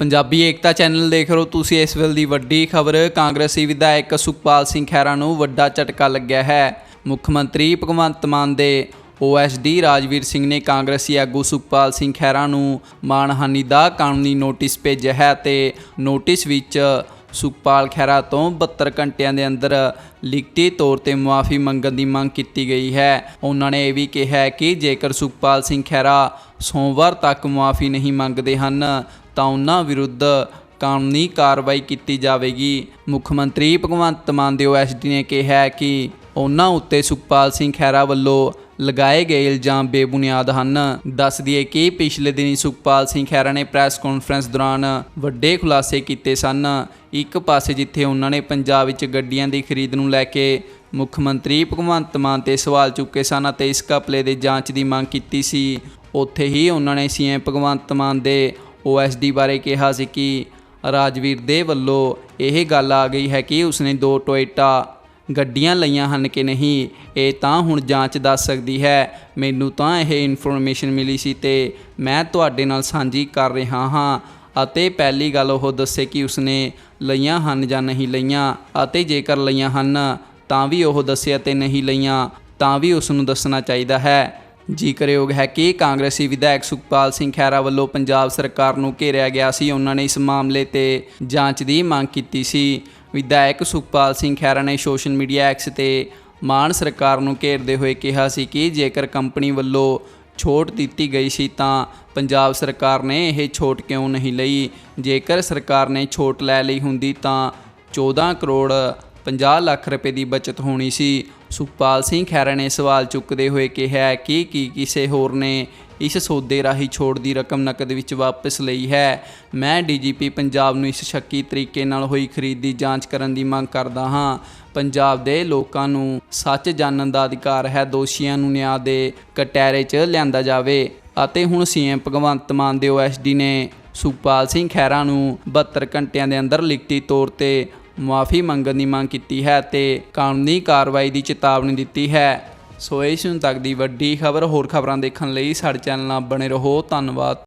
ਪੰਜਾਬੀ ਏਕਤਾ channel ਦੇਖ ਰਹੇ ਹੋ ਤੁਸੀਂ ਇਸ ਵੇਲੇ ਦੀ ਵੱਡੀ ਖਬਰ। ਕਾਂਗਰਸੀ ਵਿਧਾਇਕ ਸੁਖਪਾਲ ਸਿੰਘ ਖਹਿਰਾ ਨੂੰ ਵੱਡਾ ਝਟਕਾ ਲੱਗਿਆ ਹੈ। ਮੁੱਖ ਮੰਤਰੀ ਭਗਵੰਤ ਮਾਨ ਦੇ ਓਐਸਡੀ ਰਾਜਵੀਰ ਸਿੰਘ ਨੇ ਕਾਂਗਰਸੀ ਆਗੂ ਸੁਖਪਾਲ ਸਿੰਘ ਖਹਿਰਾ ਨੂੰ ਮਾਣਹਾਨੀ ਦਾ ਕਾਨੂੰਨੀ ਨੋਟਿਸ ਭੇਜਿਆ ਹੈ ਤੇ ਨੋਟਿਸ ਵਿੱਚ ਸੁਖਪਾਲ ਖਹਿਰਾ ਤੋਂ 72 ਘੰਟਿਆਂ ਦੇ ਅੰਦਰ ਲਿਖਤੀ ਤੌਰ ਤੇ ਮੁਆਫੀ ਮੰਗਣ ਦੀ ਮੰਗ ਕੀਤੀ ਗਈ ਹੈ। ਉਹਨਾਂ ਨੇ ਇਹ ਵੀ ਕਿਹਾ ਕਿ ਜੇਕਰ ਸੁਖਪਾਲ ਸਿੰਘ ਖਹਿਰਾ ਸੋਮਵਾਰ ਤੱਕ ਮੁਆਫੀ ਨਹੀਂ ਮੰਗਦੇ ਹਨ ਤਾਂ ਉਹਨਾਂ ਵਿਰੁੱਧ ਕਾਨੂੰਨੀ ਕਾਰਵਾਈ ਕੀਤੀ ਜਾਵੇਗੀ। ਮੁੱਖ ਮੰਤਰੀ ਭਗਵੰਤ ਮਾਨ ਦੇ ਓਐਸਡੀ ਨੇ ਕਿਹਾ ਕਿ ਉਹਨਾਂ ਉੱਤੇ ਸੁਖਪਾਲ ਸਿੰਘ ਖਹਿਰਾ ਵੱਲੋਂ ਲਗਾਏ ਗਏ ਇਲਜ਼ਾਮ ਬੇਬੁਨਿਆਦ ਹਨ। ਦੱਸ ਦਈਏ ਕਿ ਪਿਛਲੇ ਦਿਨੀ ਸੁਖਪਾਲ ਸਿੰਘ ਖਹਿਰਾ ਨੇ ਪ੍ਰੈਸ ਕਾਨਫਰੰਸ ਦੌਰਾਨ ਵੱਡੇ ਖੁਲਾਸੇ ਕੀਤੇ ਸਨ। ਇੱਕ ਪਾਸੇ ਜਿੱਥੇ ਉਹਨਾਂ ਨੇ ਪੰਜਾਬ ਵਿੱਚ ਗੱਡੀਆਂ ਦੀ ਖਰੀਦ ਨੂੰ ਲੈ ਕੇ ਮੁੱਖ ਮੰਤਰੀ ਭਗਵੰਤ ਮਾਨ ਤੇ ਸਵਾਲ ਚੁੱਕੇ ਸਨ ਅਤੇ ਇਸ ਘਪਲੇ ਦੇ ਜਾਂਚ ਦੀ ਮੰਗ ਕੀਤੀ ਸੀ। ਉੱਥੇ ਹੀ ਉਹਨਾਂ ਨੇ ਸੀਐਮ ਭਗਵੰਤ ਮਾਨ ਦੇ ਓਐਸਡੀ ਬਾਰੇ ਕਿਹਾ ਸੀ ਕਿ ਰਾਜਵੀਰ ਦੇ ਵੱਲੋਂ ਇਹ ਗੱਲ ਆ ਗਈ ਹੈ ਕਿ ਉਸਨੇ ਦੋ ਟੋਇਟਾ ਗੱਡੀਆਂ ਲਈਆਂ ਹਨ ਕਿ ਨਹੀਂ, ਇਹ ਤਾਂ ਹੁਣ ਜਾਂਚ ਦੱਸ ਸਕਦੀ ਹੈ। ਮੈਨੂੰ ਤਾਂ ਇਹ ਇਨਫੋਰਮੇਸ਼ਨ ਮਿਲੀ ਸੀ ਤੇ ਮੈਂ ਤੁਹਾਡੇ ਨਾਲ ਸਾਂਝੀ ਕਰ ਰਿਹਾ ਹਾਂ ਅਤੇ ਪਹਿਲੀ ਗੱਲ ਉਹ ਦੱਸੇ ਕਿ ਉਸਨੇ ਲਈਆਂ ਹਨ ਜਾਂ ਨਹੀਂ ਲਈਆਂ ਅਤੇ ਜੇਕਰ ਲਈਆਂ ਹਨ ਤਾਂ ਵੀ ਉਹ ਦੱਸਿਆ ਅਤੇ ਨਹੀਂ ਲਈਆਂ ਤਾਂ ਵੀ ਉਸ ਨੂੰ ਦੱਸਣਾ ਚਾਹੀਦਾ ਹੈ। ਜ਼ਿਕਰਯੋਗ ਹੈ ਕਿ ਕਾਂਗਰਸੀ ਵਿਧਾਇਕ ਸੁਖਪਾਲ ਸਿੰਘ ਖਹਿਰਾ ਵੱਲੋਂ ਪੰਜਾਬ ਸਰਕਾਰ ਨੂੰ ਘੇਰਿਆ ਗਿਆ ਸੀ। ਉਹਨਾਂ ਨੇ ਇਸ ਮਾਮਲੇ ਤੇ ਜਾਂਚ ਦੀ ਮੰਗ ਕੀਤੀ ਸੀ। ਵਿਧਾਇਕ ਸੁਖਪਾਲ ਸਿੰਘ ਖਹਿਰਾ ਨੇ ਸੋਸ਼ਲ ਮੀਡੀਆ ਐਕਸ ਤੇ ਮਾਨ ਸਰਕਾਰ ਨੂੰ ਘੇਰਦੇ ਹੋਏ ਕਿਹਾ ਸੀ ਕਿ ਜੇਕਰ ਕੰਪਨੀ ਵੱਲੋਂ ਛੋਟ ਦਿੱਤੀ ਗਈ ਸੀ ਤਾਂ ਪੰਜਾਬ ਸਰਕਾਰ ਨੇ ਇਹ ਛੋਟ ਕਿਉਂ ਨਹੀਂ ਲਈ? ਜੇਕਰ ਸਰਕਾਰ ਨੇ ਛੋਟ ਲੈ ਲਈ ਹੁੰਦੀ ਤਾਂ 14 ਕਰੋੜ 50 ਲੱਖ ਰੁਪਏ ਦੀ ਬਚਤ ਹੋਣੀ ਸੀ। ਸੁਖਪਾਲ ਸਿੰਘ ਖਹਿਰਾ ਨੇ ਸਵਾਲ ਚੁੱਕਦੇ ਹੋਏ ਕਿਹਾ, ਕਿ, ਕੀ ਕਿਸੇ ਹੋਰ ਨੇ ਇਸ ਸੌਦੇ ਰਾਹੀਂ ਛੋੜ ਦੀ ਰਕਮ ਨਕਦ ਵਿੱਚ ਵਾਪਸ ਲਈ ਹੈ? ਮੈਂ ਡੀਜੀਪੀ ਪੰਜਾਬ ਨੂੰ ਇਸ ਸ਼ੱਕੀ ਤਰੀਕੇ ਨਾਲ ਹੋਈ ਖਰੀਦ ਦੀ ਜਾਂਚ ਕਰਨ ਦੀ ਮੰਗ ਕਰਦਾ ਹਾਂ। ਪੰਜਾਬ ਦੇ ਲੋਕਾਂ ਨੂੰ ਸੱਚ ਜਾਣਨ ਦਾ ਅਧਿਕਾਰ ਹੈ, ਦੋਸ਼ੀਆਂ ਨੂੰ ਨਿਆਂ ਦੇ ਕਟਹਿਰੇ 'ਚ ਲਿਆਂਦਾ ਜਾਵੇ। ਅਤੇ ਹੁਣ ਸੀਐਮ ਭਗਵੰਤ ਮਾਨ ਦੇ ਓਐਸਡੀ ਨੇ ਸੁਖਪਾਲ ਸਿੰਘ ਖਹਿਰਾ ਨੂੰ 72 ਘੰਟਿਆਂ ਦੇ ਅੰਦਰ ਲਿਖਤੀ ਤੌਰ ਤੇ ਮੁਆਫੀ ਮੰਗਣ ਦੀ ਮੰਗ ਕੀਤੀ ਹੈ ਤੇ ਕਾਨੂੰਨੀ ਕਾਰਵਾਈ ਦੀ ਚੇਤਾਵਨੀ ਦਿੱਤੀ ਹੈ। ਸੋ ਇਸ ਨੂੰ ਤੱਕ ਦੀ ਵੱਡੀ ਖਬਰ। ਹੋਰ ਖਬਰਾਂ ਦੇਖਣ ਲਈ ਸਾਡੇ ਚੈਨਲ ਨਾਲ ਬਣੇ ਰਹੋ। ਧੰਨਵਾਦ।